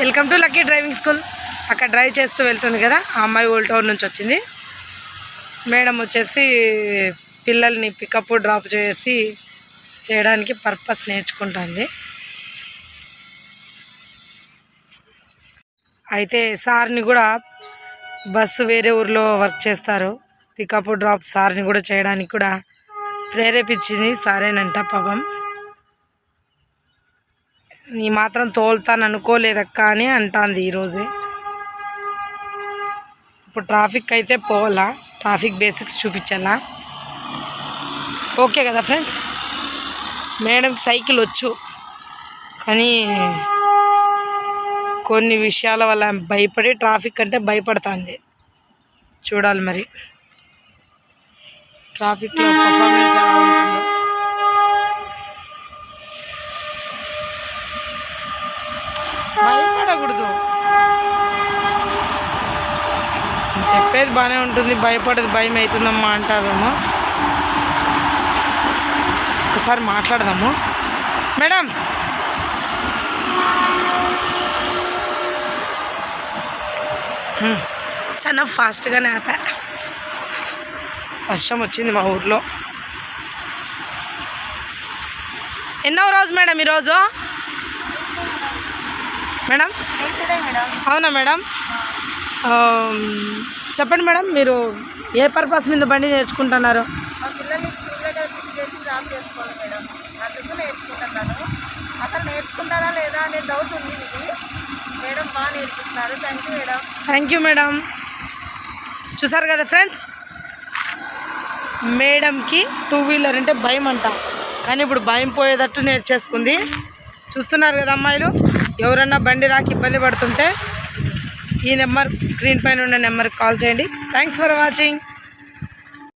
Welcome to lucky driving school. అక్కడ drive చేస్తూ వెళ్తుంది కదా ఆ అమ్మాయి ఓల్డ్ టౌన్ నుంచి వచ్చింది. మేడం వచ్చేసి పిల్లల్ని పికప్ డ్రాప్ చేసి చేయడానికి పర్పస్ నేర్చుకుంటుంది. అయితే సార్ని కూడా బస్సు వేరే ఊర్లో వర్క్ చేస్తారు. పికప్ డ్రాప్ సార్ని కూడా చేయడానికి కూడా ప్రేరేపించింది సారేనంట పాపం. నీ మాత్రం తోలుతాను అనుకోలేదక్క అని అంటాంది ఈరోజే. ఇప్పుడు ట్రాఫిక్ అయితే పోవాలా? ట్రాఫిక్ బేసిక్స్ చూపించాలా? ఓకే కదా ఫ్రెండ్స్? మేడంకి సైకిల్ వచ్చు. కానీ కొన్ని విషయాల వల్ల భయపడి ట్రాఫిక్ అంటే భయపడుతుంది. చూడాలి మరి. ట్రాఫిక్లో పర్ఫార్మెన్స్ ఎలా ఉంటుందో. భయపడకూడదు చెప్పేది బాగానే ఉంటుంది భయపడేది భయం అవుతుందమ్మా అంటావేమో. ఒకసారి మాట్లాడదాము. మేడం! చాలా ఫాస్ట్గానే ఆపా. వర్షం వచ్చింది మా ఊర్లో. ఎన్నో రోజు మేడం ఈరోజు? మేడం? అవునా మేడం? చెప్పండి మేడం మీరు ఏ పర్పస్ మీద బండి నేర్చుకుంటున్నారు? Thank you madam. చూసారు కదా ఫ్రెండ్స్ మేడంకి టూ వీలర్ అంటే భయం అంట కానీ ఇప్పుడు భయం పోయేటట్టు నేర్చేసుకుంది. చూస్తున్నారు కదా అమ్మాయిలు? ఎవరన్నా బండి రాకి ఇబ్బంది పడుతుంటే ఈ నెంబర్ స్క్రీన్ పైన ఉన్న నెంబర్కి కాల్ చేయండి. Thanks for watching